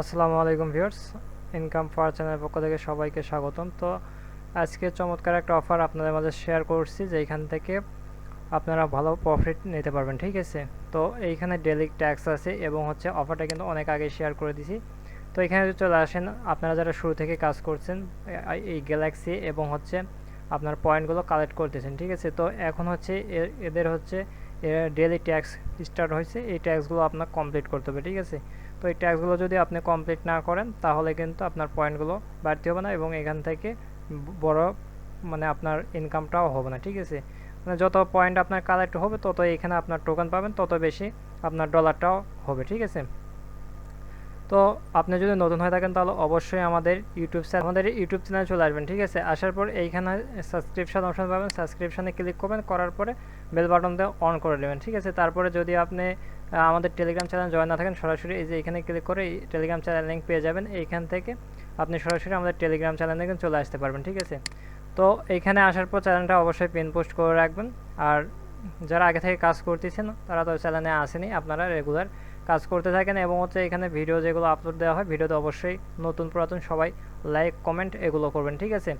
আসসালামু আলাইকুম viewers income fur চ্যানেলের পক্ষ থেকে সবাইকে স্বাগতম। তো আজকে চমৎকার একটা অফার আপনাদের মাঝে শেয়ার করছি যে এখান থেকে আপনারা ভালো প্রফিট নিতে পারবেন, ঠিক আছে? তো এইখানে ডেলি ট্যাক্স আছে এবং হচ্ছে অফারটা কিন্তু অনেক আগে শেয়ার করে দিছি। তো এখানে যদি চলে আসেন, আপনারা যারা শুরু থেকে কাজ করছেন, এই গ্যালাক্সি এবং হচ্ছে আপনার পয়েন্টগুলো কালেক্ট করতেছেন, ঠিক আছে? তো এখন হচ্ছে এদের হচ্ছে ডেলি ট্যাক্স স্টার্ট হয়েছে, এই ট্যাক্সগুলো আপনার কমপ্লিট করতে হবে, ঠিক আছে? তো এই ট্যাক্সগুলো যদি আপনি কমপ্লিট না করেন, তাহলে কিন্তু আপনার পয়েন্টগুলো বাড়তি হবে না এবং এখান থেকে বড় মানে আপনার ইনকামটাও হবে না, ঠিক আছে? মানে যত পয়েন্ট আপনার কালেক্ট হবে, তত এখানে আপনার টোকেন পাবেন, তত বেশি আপনার ডলারটাও হবে, ঠিক আছে? তো আপনি যদি নতুন হয়ে থাকেন, তাহলে অবশ্যই আমাদের ইউটিউব চ্যানেল আমাদের ইউটিউব চ্যানেলে চলে আসবেন, ঠিক আছে? আসার পর এইখানে সাবস্ক্রিপশন অপশন পাবেন সাবস্ক্রিপশনে ক্লিক করবেন, করার পরে বেল বাটনটা অন করে নেবেন, ঠিক আছে? তারপরে যদি আপনি আমাদের টেলিগ্রাম চ্যানেল জয়েন না থাকেন, সরাসরি এই যে এখানে ক্লিক করে টেলিগ্রাম চ্যানেল লিঙ্ক পেয়ে যাবেন। এইখান থেকে আপনি সরাসরি আমাদের টেলিগ্রাম চ্যানেলে কিন্তু চলে আসতে পারবেন, ঠিক আছে? তো এইখানে আসার পর চ্যানেলটা অবশ্যই পিন পোস্ট করে রাখবেন। আর যারা আগে থেকে কাজ করতেছেন, তারা তো চ্যানেলে আসেনি, আপনারা রেগুলার কাজ করতে থাকেন এবং হচ্ছে এখানে ভিডিও যেগুলো আপলোড দেওয়া হয় ভিডিওতে অবশ্যই নতুন, পুরাতন সবাই লাইক কমেন্ট এগুলো করবেন, ঠিক আছে?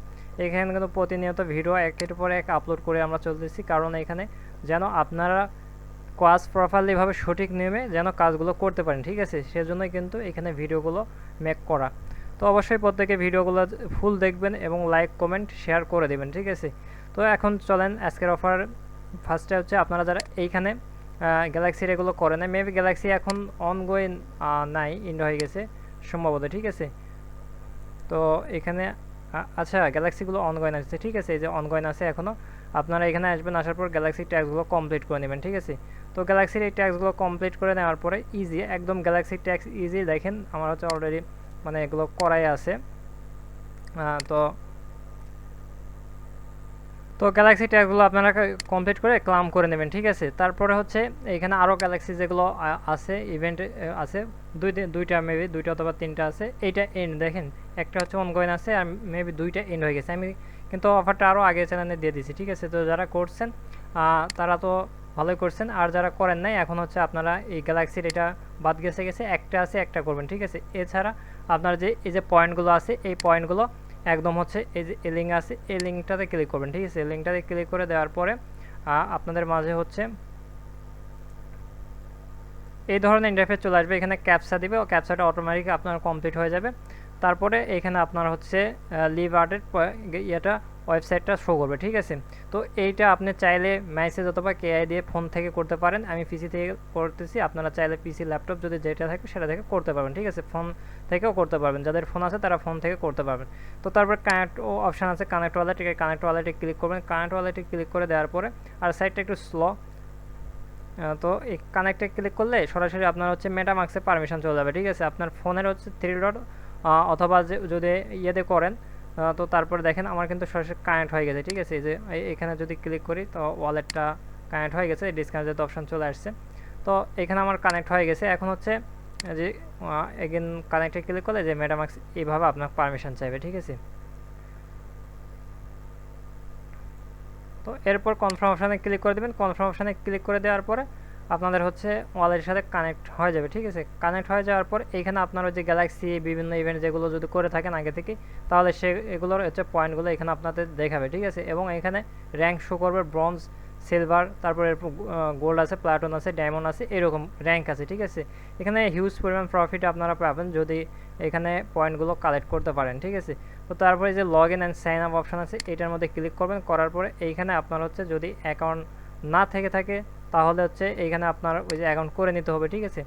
এখানে কিন্তু প্রতিনিয়ত ভিডিও একের পরে এক আপলোড করে আমরা চলতেছি। কারণ এখানে যেন আপনারা কাজ প্রপারলিভাবে সঠিক নিয়মে যেন কাজগুলো করতে পারেন, ঠিক আছে? সেজন্যই কিন্তু এখানে ভিডিওগুলো মেক করা। তো অবশ্যই প্রত্যেকে ভিডিওগুলো ফুল দেখবেন এবং লাইক কমেন্ট শেয়ার করে দেবেন, ঠিক আছে? তো এখন চলেন, আজকের অফার ফার্স্টে হচ্ছে আপনারা যারা এইখানে গ্যালাক্সির এগুলো করে না মেবি গ্যালাক্সি এখন অনগোয়িং নাই ইন্ড হয়ে গেছে সম্ভবত, ঠিক আছে? তো এখানে আচ্ছা গ্যালাক্সিগুলো অনগোয়িং আছে, ঠিক আছে? এই যে অনগোয়িং আছে এখনও আপনারা এখানে আসবেন, আসার পর গ্যালাক্সি ট্যাক্সগুলো কমপ্লিট করে নেবেন, ঠিক আছে? তো গ্যালাক্সির এই ট্যাক্সগুলো কমপ্লিট করে নেওয়ার পরে ইজি একদম গ্যালাক্সি ট্যাক্স ইজি দেখেন আমার হচ্ছে অলরেডি মানে এগুলো করাই আছে। তো তো গ্যালাক্সি ট্যাগগুলো আপনারা কমপ্লিট করে ক্লাম করে নেবেন, ঠিক আছে? তারপরে হচ্ছে এখানে আরও গ্যালাক্সি যেগুলো আছে ইভেন্ট আছে দুই দুইটা মেবি দুইটা অথবা তিনটা আছে, এইটা এন্ড দেখেন? একটা হচ্ছে অনগোয়েন আছে আর মেবি দুইটা এন্ড হয়ে গেছে। আমি কিন্তু অফারটা আরও আগে চ্যানেলে দিয়ে দিয়েছি ঠিক আছে? তো যারা করছেন তারা তো ভালোই করছেন। আর যারা করেন নাই, এখন হচ্ছে আপনারা এই গ্যালাক্সির এটা বাদ গেছে গেছে, একটা আছে, একটা করবেন, ঠিক আছে? এছাড়া আপনার যে, এই যে পয়েন্টগুলো আছে, এই পয়েন্টগুলো একদম হচ্ছে এই যে লিঙ্ক আছে, এই লিঙ্কটাতে ক্লিক করবেন, ঠিক আছে? লিঙ্কটাতে ক্লিক করে দেওয়ার পরে আপনাদের মাঝে হচ্ছে এই ধরনের ইন্টারফেস চলে আসবে। এখানে ক্যাপসা দিবে, ও ক্যাপসাটা অটোমেটিক আপনার কমপ্লিট হয়ে যাবে। তারপরে এখানে আপনার হচ্ছে লিভ আর্টের ইয়েটা ওয়েবসাইটটা শো করবে, ঠিক আছে? তো এইটা আপনি চাইলে মেসেজ অথবা কেআই দিয়ে ফোন থেকে করতে পারেন। আমি পিসি থেকে করতেছি, আপনারা চাইলে পিসি ল্যাপটপ যদি যেটা থাকে সেটা থেকে করতে পারবেন, ঠিক আছে? ফোন থেকেও করতে পারবেন। যাদের ফোন আছে তারা ফোন থেকে করতে পারবেন। তো তারপর কানেক্ট অপশান আছে কানেক্ট ওয়ালেট কানেক্ট ওয়ালেটে ক্লিক করবেন। কানেক্ট ওয়ালেটে ক্লিক করে দেওয়ার পরে, আর সাইটটা একটু স্লো তো এই কানেক্টে ক্লিক করলে সরাসরি আপনার হচ্ছে মেটামাক্সে পারমিশন চলে যাবে, ঠিক আছে? আপনার ফোনের হচ্ছে থ্রি ডট অথবা যে যদি ইয়েতে করেন তো তারপরে দেখেন আমার কিন্তু সরাসরি কানেক্ট হয়ে গেছে, ঠিক আছে? যে এখানে যদি ক্লিক করি, তো ওয়ালেটটা কানেক্ট হয়ে গেছে ডিসকানেক্ট অপশন চলে আসছে। তো এখানে আমার কানেক্ট হয়ে গেছে। এখন হচ্ছে যে এগেন কানেক্টে ক্লিক করলে যে মেটামাক্স এইভাবে আপনার পারমিশন চাইবে, ঠিক আছে? তো এরপর কনফার্ম অপশানে ক্লিক করে দেবেন। কনফার্ম অপশানে ক্লিক করে দেওয়ার পরে আপনাদের হচ্ছে ওয়ালেটের সাথে কানেক্ট হয়ে যাবে, ঠিক আছে? কানেক্ট হয়ে যাওয়ার পর এখানে আপনারা যে গ্যালাক্সি বিভিন্ন ইভেন্ট যেগুলো যদি করে থাকেন আগে থেকে তাহলে সে, এগুলোর হচ্ছে পয়েন্টগুলো এখানে আপনাদের দেখাবে, ঠিক আছে? এবং এখানে র্যাঙ্ক শো করবে ব্রঞ্জ সিলভার তারপরে গোল্ড আছে প্লাটন আছে ডায়মন্ড আছে, এরকম র্যাঙ্ক আছে, ঠিক আছে? এখানে হিউজ পরিমাণ প্রফিট আপনারা পাবেন যদি এখানে পয়েন্টগুলো কালেক্ট করতে পারেন, ঠিক আছে? তো তারপরে যে log in and sign up option আছে, এটার মধ্যে ক্লিক করবেন, করার পরে এইখানে আপনার হচ্ছে যদি অ্যাকাউন্ট না থেকে থাকে, তাহলে হচ্ছে এইখানে আপনার ওই যে অ্যাকাউন্ট করে নিতে হবে, ঠিক আছে?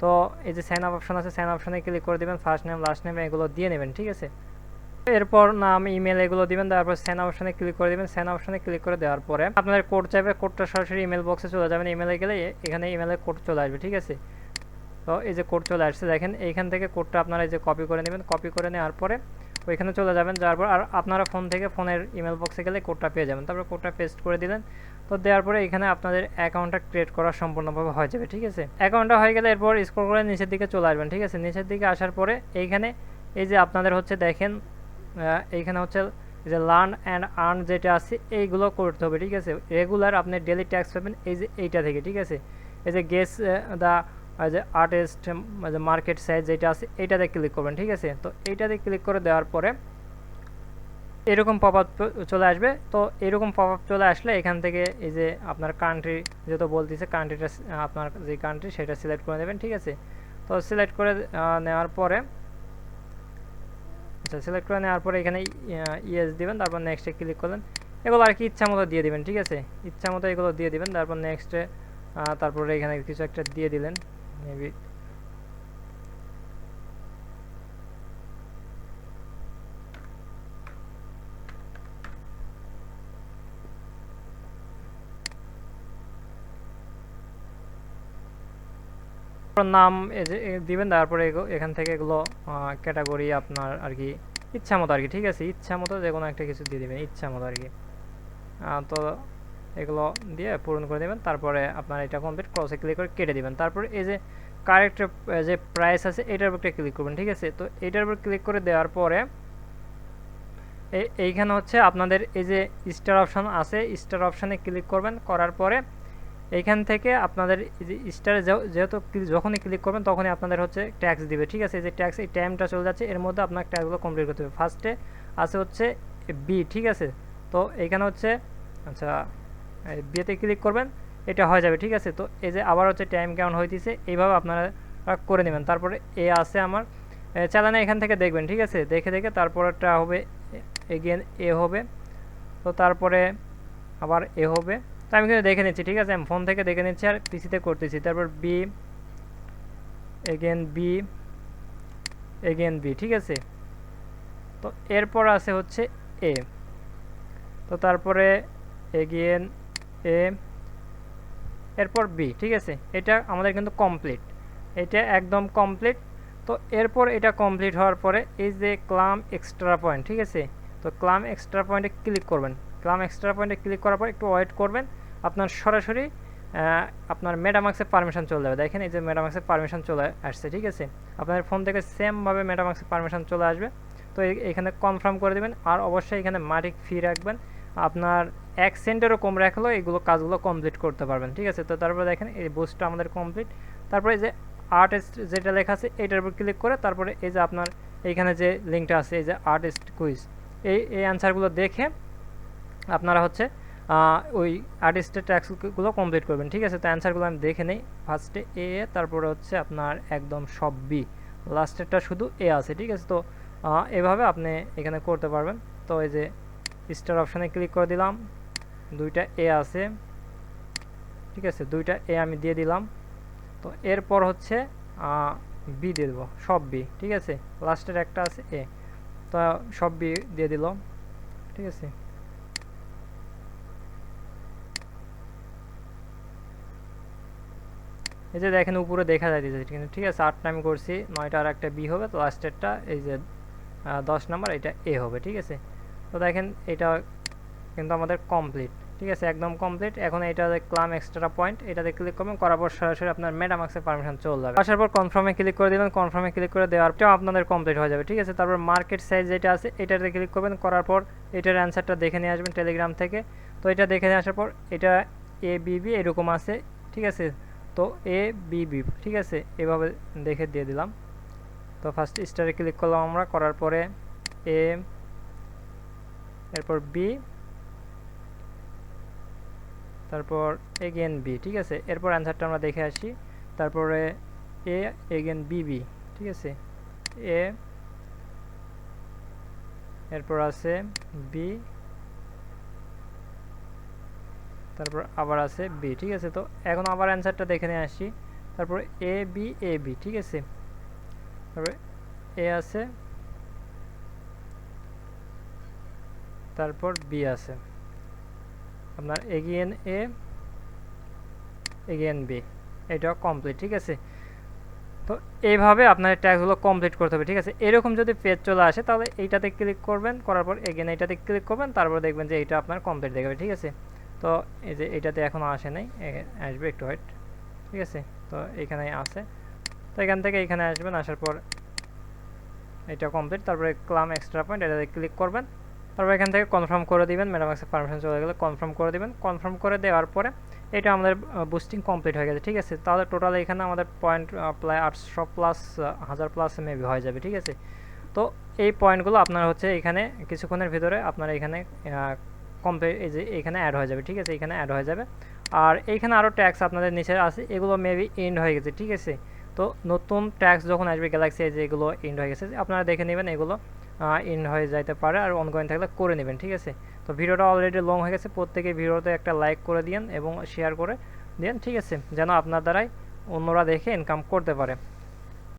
তো এই যে সাইন অপশান আছে সাইন অপশানে ক্লিক করে দেবেন ফার্স্ট নেম লাস্ট নেম এগুলো দিয়ে নেবেন, ঠিক আছে? এরপর নাম ইমেল এগুলো দিবেন, তারপর সেন অপশানে ক্লিক করে দিবেন সেন অপশানে ক্লিক করে দেওয়ার পরে আপনাদের কোড চাইবে কোডটা সরাসরি ইমেল বক্সে চলে যাবেন ইমেলে গেলে এখানে ইমেলের কোড চলে আসবে, ঠিক আছে? তো এই যে কোড চলে আসছে, দেখেন এইখান থেকে কোডটা আপনারা এই যে কপি করে নেবেন কপি করে নেওয়ার পরে ওইখানে চলে যাবেন, যাওয়ার পর আর আপনারা ফোন থেকে ফোনের ইমেল বক্সে গেলে কোডটা পেয়ে যাবেন। তারপর কোডটা পেস্ট করে দিলেন। তো দেওয়ার পরে এখানে আপনাদের অ্যাকাউন্টটা ক্রিয়েট করা সম্পূর্ণভাবে হয়ে যাবে, ঠিক আছে? অ্যাকাউন্টটা হয়ে গেলে এরপর স্ক্রল করে নিচের দিকে চলে আসবেন, ঠিক আছে? নিচের দিকে আসার পরে এইখানে এই যে আপনাদের হচ্ছে দেখেন এইখানে হচ্ছে যে লার্ন অ্যান্ড আর্ন যেটা আছে, এইগুলো করতে হবে, ঠিক আছে? রেগুলার আপনি ডেলি ট্যাক্স পাবেন, এই যে এইটা থেকে, ঠিক আছে? এই যে গেস দ্য যে আর্টিস্ট মার্কেট সাইজ যেটা আছে এইটাতে ক্লিক করবেন, ঠিক আছে? তো এইটাতে ক্লিক করে দেওয়ার পরে এরকম পপ আপ চলে আসবে। তো এরকম পপ আপ চলে আসলে এখান থেকে এই যে আপনার কান্ট্রি যেহেতু বলতেছে কান্ট্রিটা আপনার যে কান্ট্রি সেটা সিলেক্ট করে নেবেন, ঠিক আছে? তো সিলেক্ট করে নেওয়ার পরে আচ্ছা সিলেক্ট করে নেওয়ার পরে এখানে ইয়েস দিবেন, তারপর নেক্সটে ক্লিক করলেন। এগুলো আর কি ইচ্ছা মতো দিয়ে দিবেন, ঠিক আছে? ইচ্ছা মতো এগুলো দিয়ে দিবেন, তারপর নেক্সটে তারপরে এখানে কিছু একটা দিয়ে দিলেন। মেবি নাম দিবেন, তারপরে এখান থেকে এগুলো ক্যাটাগরি আপনার আর কি, ইচ্ছা মতো আর কি, ঠিক আছে? ইচ্ছা মতো যে কোনো একটা কিছু দিয়ে দিবেন, ইচ্ছা মতো আর কি। তো এগুলো দিয়ে পূরণ করে দেবেন। তারপরে আপনার এটা কমপ্লিট ক্রসে ক্লিক করে কেটে দিবেন। তারপরে এই যে কারেক্ট যে প্রাইস আছে, এটার উপর ক্লিক করবেন, ঠিক আছে? তো এটার উপর ক্লিক করে দেওয়ার পরে এইখানে হচ্ছে আপনাদের এই যে স্টার অপশন আছে স্টার অপশানে ক্লিক করবেন। করার পরে এইখান থেকে আপনাদের স্টারে যেহেতু যখনই ক্লিক করবেন, তখনই আপনাদের হচ্ছে ট্যাক্স দিবে, ঠিক আছে? যে ট্যাক্স এই টাইমটা চলে যাচ্ছে। এর মধ্যে আপনার ট্যাক্সগুলো কমপ্লিট করতে হবে। ফার্স্টে আছে হচ্ছে বি ঠিক আছে? তো এইখানে হচ্ছে আচ্ছা বিয়েতে ক্লিক করবেন, এটা হয়ে যাবে, ঠিক আছে? তো এই যে আবার হচ্ছে টাইম কাউন্ট হইতেছে, এইভাবে আপনারা করে নেবেন। তারপরে এ আছে আমার চালানে এখান থেকে দেখবেন, ঠিক আছে? দেখে দেখে তারপরটা হবে এগেন এ হবে, তো তারপরে আবার এ হবে। তো আমি কিন্তু দেখে নিচ্ছি, ঠিক আছে? আমি ফোন থেকে দেখে নিচ্ছি আর পিসিতে করতেছি। তারপর B again B again B ঠিক আছে? তো এরপর আছে হচ্ছে এ তো তারপরে এগেন এ, এরপর বি, ঠিক আছে? এটা আমাদের কিন্তু কমপ্লিট এটা একদম কমপ্লিট তো এরপর এটা কমপ্লিট হওয়ার পরে এই যে ক্লাম এক্সট্রা পয়েন্ট ঠিক আছে? তো ক্লাম এক্সট্রা পয়েন্টে ক্লিক করবেন। ক্লাম এক্সট্রা পয়েন্টে ক্লিক করার পর একটু ওয়েট করবেন। আপনার সরাসরি আপনার মেটামাক্সের পারমিশন চলে যাবে। দেখেন এই যে মেটামাক্সের পারমিশন চলে আসছে, ঠিক আছে? আপনার ফোন থেকে সেমভাবে মেটামাক্সের পারমিশন চলে আসবে। তো এখানে কনফার্ম করে দেবেন। আর অবশ্যই এখানে মাটিক ফি রাখবেন। আপনার এক সেন্টেরও কম রাখলেও এগুলো কাজগুলো কমপ্লিট করতে পারবেন, ঠিক আছে? তো তারপরে দেখেন এই বুস্টটা আমাদের কমপ্লিট তারপরে যে আর্টিস্ট যেটা লেখা আছে, এটার উপর ক্লিক করে তারপরে এই যে আপনার এইখানে যে লিঙ্কটা আছে, এই যে আর্টিস্ট কুইজ এই এই অ্যান্সারগুলো দেখে আপনারা হচ্ছে ওই আর্টিস্টের ট্যাক্সগুলো কমপ্লিট করবেন, ঠিক আছে? তো অ্যান্সারগুলো আমি দেখে নেই। ফার্স্টে এ তারপরে হচ্ছে আপনার একদম সব বি লাস্টেরটা শুধু এ আছে, ঠিক আছে? তো এভাবে আপনি এখানে করতে পারবেন। তো এই যে স্টার অপশানে ক্লিক করে দিলাম। দুইটা এ আছে। ঠিক আছে, দুইটা এ আমি দিয়ে দিলাম। তো এরপর হচ্ছে বি দিয়ে দেবো, সব বি, ঠিক আছে? লাস্টের একটা আছে এ। তো সব বি দিয়ে দিল ঠিক আছে? এই যে দেখেন, উপরে দেখা যাইতেছে, কিন্তু ঠিক আছে, আটটা আমি করছি, নয়টা আর একটা বি হবে, তো লাস্টেরটা এই যে দশ নাম্বার, এটা এ হবে, ঠিক আছে? তো দেখেন, এটা কিন্তু আমাদের কমপ্লিট ঠিক আছে? একদম কমপ্লিট এখন এটা ক্লাম এক্সট্রা পয়েন্ট এটাতে ক্লিক করবেন, করার পর সরাসরি আপনার মেটামাক্সের পারমিশন চলে যাবে। আসার পর কনফার্মে ক্লিক করে দেবেন কনফার্মে ক্লিক করে দেওয়ার পর আপনাদের কমপ্লিট হয়ে যাবে, ঠিক আছে? তারপর মার্কেট সাইজ যেটা আছে, এটাতে ক্লিক করবেন, করার পর এটার অ্যান্সারটা দেখে নিয়ে আসবেন টেলিগ্রাম থেকে। তো এটা দেখে নিয়ে আসার পর এটা এ বিবি এরকম আছে, ঠিক আছে? তো এ বিবি ঠিক আছে? এভাবে দেখে দিয়ে দিলাম। তো ফার্স্ট স্টারে ক্লিক করলাম আমরা, করার পরে এ এরপর বি তারপর এগেন বি ঠিক আছে? এরপর অ্যান্সারটা আমরা দেখে আসি। তারপরে এ এগেন বিবি ঠিক আছে? এ এরপর আছে বি তারপর আবার আছে বি ঠিক আছে? তো এখন আবার অ্যান্সারটা দেখে নিয়ে আসি। তারপর এ বি এ বি ঠিক আছে? তারপরে এ আছে। তারপর বি আছে। আপনার এগিয়েন এ এগিয়েন বি এটাও কমপ্লিট ঠিক আছে? তো এইভাবে আপনার ট্যাক্সগুলো কমপ্লিট করতে হবে, ঠিক আছে? এরকম যদি পেজ চলে আসে, তাহলে এইটাতে ক্লিক করবেন, করার পর এগেন এইটাতে ক্লিক করবেন, তারপর দেখবেন যে এটা আপনার কমপ্লিট দেখাবে, ঠিক আছে? তো এই যে এটাতে এখনও আসে নাই আসবে একটু ওয়েট ঠিক আছে? তো এখানে আছে। তো এখান থেকে এখানে আসবেন, আসার পর এটা কমপ্লিট তারপরে ক্লাম এক্সট্রা পয়েন্ট এটাতে ক্লিক করবেন। তারপর এখান থেকে কনফার্ম করে দিবেন মেটামাক্সের পারমিশন চলে গেলে কনফার্ম করে দিবেন। কনফার্ম করে দেওয়ার পরে এটা আমাদের বুস্টিং কমপ্লিট হয়ে গেছে, ঠিক আছে? তাহলে টোটাল এখানে আমাদের পয়েন্ট প্রায় আটশো প্লাস হাজার প্লাস মেবি হয়ে যাবে, ঠিক আছে? তো এই পয়েন্টগুলো আপনার হচ্ছে এখানে কিছুক্ষণের ভিতরে আপনার এখানে কমপ্লিট এই যে এখানে অ্যাড হয়ে যাবে, ঠিক আছে? এখানে অ্যাড হয়ে যাবে। আর এইখানে আরও ট্যাক্স আপনাদের নিচে আছে, এগুলো মেবি এন্ড হয়ে গেছে, ঠিক আছে? তো নতুন ট্যাক্স যখন আসবে গ্যালাক্সি যে এগুলো এন্ড হয়ে গেছে, আপনারা দেখে নেবেন এগুলো। এন্ড হয়ে যাইতে পারে আর অনগোয়িং থাকলে করে নেবেন, ঠিক আছে? তো ভিডিওটা অলরেডি লং হয়ে গেছে প্রত্যেকে ভিডিওতে একটা লাইক করে দিন এবং শেয়ার করে দিন ঠিক আছে? যেন আপনার দ্বারাই অন্যরা দেখে ইনকাম করতে পারে।